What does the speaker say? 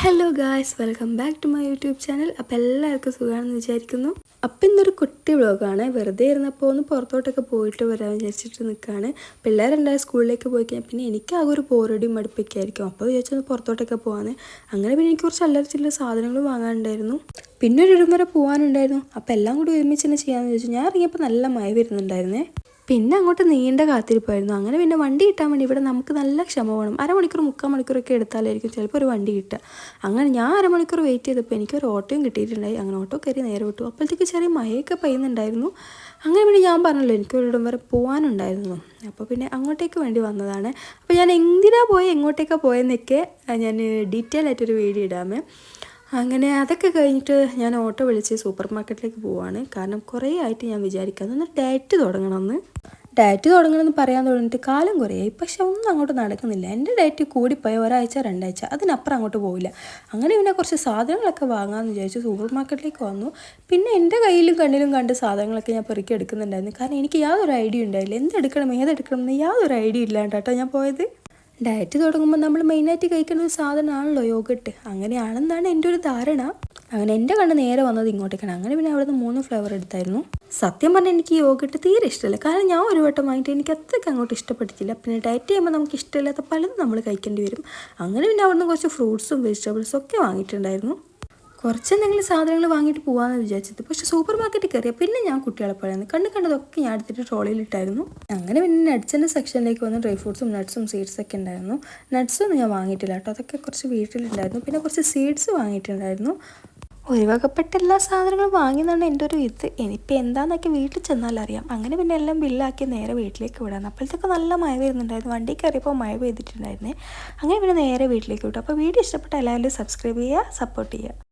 Hello guys welcome back to my YouTube channel അപ്പോൾ എല്ലാവർക്കും സുഖമാണെന്ന് വിചാരിക്കുന്നു. അപ്പം ഇന്നൊരു കുട്ടി വ്ളോഗാണ്. വെറുതെ ഇരുന്നപ്പോൾ ഒന്ന് പുറത്തോട്ടൊക്കെ പോയിട്ട് വരാൻ വിചാരിച്ചിട്ട് നിൽക്കുകയാണ് പിള്ളേരുണ്ടായ സ്കൂളിലേക്ക് പോയി കഴിഞ്ഞാൽ പിന്നെ എനിക്ക് ആകെ ഒരു പോരടി മടുപ്പൊക്കെ ആയിരിക്കും അപ്പോൾ വിചാരിച്ചൊന്ന് പുറത്തോട്ടൊക്കെ പോകാൻ അങ്ങനെ പിന്നെ എനിക്ക് കുറച്ച് അല്ലറ ചില്ലറ സാധനങ്ങൾ വാങ്ങാനുണ്ടായിരുന്നു. പിന്നെ ഒരു ഇടം വരെ പോകാനുണ്ടായിരുന്നു അപ്പോൾ എല്ലാം കൂടി ഒരുമിച്ച് തന്നെ ചെയ്യാമെന്ന് ചോദിച്ചു ഞാൻ ഇറങ്ങിയപ്പോൾ നല്ല മഴ വരുന്നുണ്ടായിരുന്നേ. പിന്നെ അങ്ങോട്ട് നീണ്ട കാത്തിരിപ്പായിരുന്നു. അങ്ങനെ പിന്നെ വണ്ടി കിട്ടാൻ വേണ്ടി ഇവിടെ നമുക്ക് നല്ല ക്ഷമ വേണം. അരമണിക്കൂർ മുക്കാൽ മണിക്കൂറൊക്കെ എടുത്താലായിരിക്കും ചിലപ്പോൾ ഒരു വണ്ടി കിട്ടുക. അങ്ങനെ ഞാൻ അരമണിക്കൂർ വെയിറ്റ് ചെയ്തപ്പോൾ എനിക്ക് ഒരു ഓട്ടോയും കിട്ടിയിട്ടുണ്ടായി. അങ്ങനെ ഓട്ടോ കയറി നേരെ വിട്ടു. അപ്പോഴത്തേക്ക് ചെറിയ മഴയൊക്കെ പെയ്യുന്നുണ്ടായിരുന്നു. അങ്ങനെ പിന്നെ ഞാൻ പറഞ്ഞല്ലോ എനിക്കൊരിടം വരെ പോകാനുണ്ടായിരുന്നു. അപ്പോൾ പിന്നെ അങ്ങോട്ടേക്ക് വേണ്ടി വന്നതാണ്. അപ്പോൾ ഞാൻ എന്തിനാ പോയി എങ്ങോട്ടേക്കാണ് പോയെന്നൊക്കെ ഞാൻ ഡീറ്റെയിൽ ആയിട്ടൊരു വീഡിയോ ഇടാമേ. അങ്ങനെ അതൊക്കെ കഴിഞ്ഞിട്ട് ഞാൻ ഓട്ടോ വിളിച്ച് സൂപ്പർ മാർക്കറ്റിലേക്ക് പോവാണ്. കാരണം കുറേ ആയിട്ട് ഞാൻ വിചാരിക്കാതെ ഒന്ന് ഡയറ്റ് തുടങ്ങണമെന്ന് ഡയറ്റ് തുടങ്ങണമെന്ന് പറയാൻ തുടങ്ങിയിട്ട് കാലം കുറേയായി. പക്ഷെ ഒന്നും അങ്ങോട്ട് നടക്കുന്നില്ല. എന്റെ ഡയറ്റ് കൂടിപ്പോയ ഒരാഴ്ച രണ്ടാഴ്ച അതിനപ്പുറം അങ്ങോട്ട് പോവില്ല. അങ്ങനെ പിന്നെ കുറച്ച് സാധനങ്ങളൊക്കെ വാങ്ങാമെന്ന് വിചാരിച്ചു സൂപ്പർ മാർക്കറ്റിലേക്ക് വന്നു. പിന്നെ എന്റെ കയ്യിലും കണ്ണിലും കണ്ട് സാധനങ്ങളൊക്കെ ഞാൻ പെറുക്കി എടുക്കുന്നുണ്ടായിരുന്നു. കാരണം എനിക്ക് യാതൊരു ഐഡിയ ഉണ്ടായില്ല. എന്തെടുക്കണം ഏതെടുക്കണം എന്ന് യാതൊരു ഐഡിയ ഇല്ലാണ്ട് കേട്ടോ ഞാൻ പോയത്. ഡയറ്റ് തുടങ്ങുമ്പോൾ നമ്മൾ മെയിനായിട്ട് കഴിക്കുന്ന ഒരു സാധനമാണല്ലോ യോഗട്ട് അങ്ങനെയാണെന്നാണ് എന്റെ ഒരു ധാരണ. അങ്ങനെ എന്റെ കണ്ണ് നേരെ വന്നത് ഇങ്ങോട്ടേക്കാണ്. അങ്ങനെ പിന്നെ അവിടുന്ന് മൂന്ന് ഫ്ലേവർ എടുത്തായിരുന്നു. സത്യം പറഞ്ഞാൽ എനിക്ക് യോഗട്ട് തീരെ ഇഷ്ടമല്ല. കാരണം ഞാൻ ഒരു വട്ടം വാങ്ങിയിട്ട് എനിക്ക് അത്രയ്ക്ക് അങ്ങോട്ട് ഇഷ്ടപ്പെട്ടിട്ടില്ല. പിന്നെ ഡയറ്റ് ചെയ്യുമ്പോൾ നമുക്ക് ഇഷ്ടമില്ലാത്ത പലതും നമ്മൾ കഴിക്കേണ്ടി വരും. അങ്ങനെ പിന്നെ അവിടുന്ന് കുറച്ച് ഫ്രൂട്ട്സും വെജിറ്റബിൾസും ഒക്കെ വാങ്ങിയിട്ടുണ്ടായിരുന്നു. കുറച്ച് എന്തെങ്കിലും സാധനങ്ങൾ വാങ്ങിയിട്ട് പോകാമെന്ന് വിചാരിച്ചത്. പക്ഷെ സൂപ്പർ മാർക്കറ്റിൽ കയറിയ പിന്നെ ഞാൻ കുട്ടികളെ പോയായിരുന്നു കണ്ണ് കണ്ടതൊക്കെ ഞാൻ എടുത്തിട്ട് ട്രോളിയിലിട്ടായിരുന്നു അങ്ങനെ പിന്നെ നട്ട്സിന്റെ സെക്ഷനിലേക്ക് വന്ന് ഡ്രൈ ഫ്രൂട്ട്സും നട്ട്സും സീഡ്സൊക്കെ ഉണ്ടായിരുന്നു. നട്ട്സൊന്നും ഞാൻ വാങ്ങിയിട്ടില്ല കേട്ടോ. അതൊക്കെ കുറച്ച് വീട്ടിലുണ്ടായിരുന്നു. പിന്നെ കുറച്ച് സീഡ്സ് വാങ്ങിയിട്ടുണ്ടായിരുന്നു. ഒരു എല്ലാ സാധനങ്ങളും വാങ്ങിയെന്നാണ് എന്റെ ഒരു ഇത്. ഇനിയിപ്പോൾ എന്താണെന്നൊക്കെ വീട്ടിൽ ചെന്നാലറിയാം അങ്ങനെ പിന്നെ എല്ലാം ബില്ലാക്കി നേരെ വീട്ടിലേക്ക് വിടാം. അപ്പോഴത്തേക്ക് നല്ല മഴ വരുന്നുണ്ടായിരുന്നു. വണ്ടി കയറിയപ്പോൾ മഴ പെയ്തിട്ടുണ്ടായിരുന്നേ. അങ്ങനെ പിന്നെ നേരെ വീട്ടിലേക്ക് വിട്ടു. അപ്പോൾ വീഡിയോ ഇഷ്ടപ്പെട്ട എല്ലാവരും സബ്സ്ക്രൈബ് ചെയ്യുക സപ്പോർട്ട് ചെയ്യുക.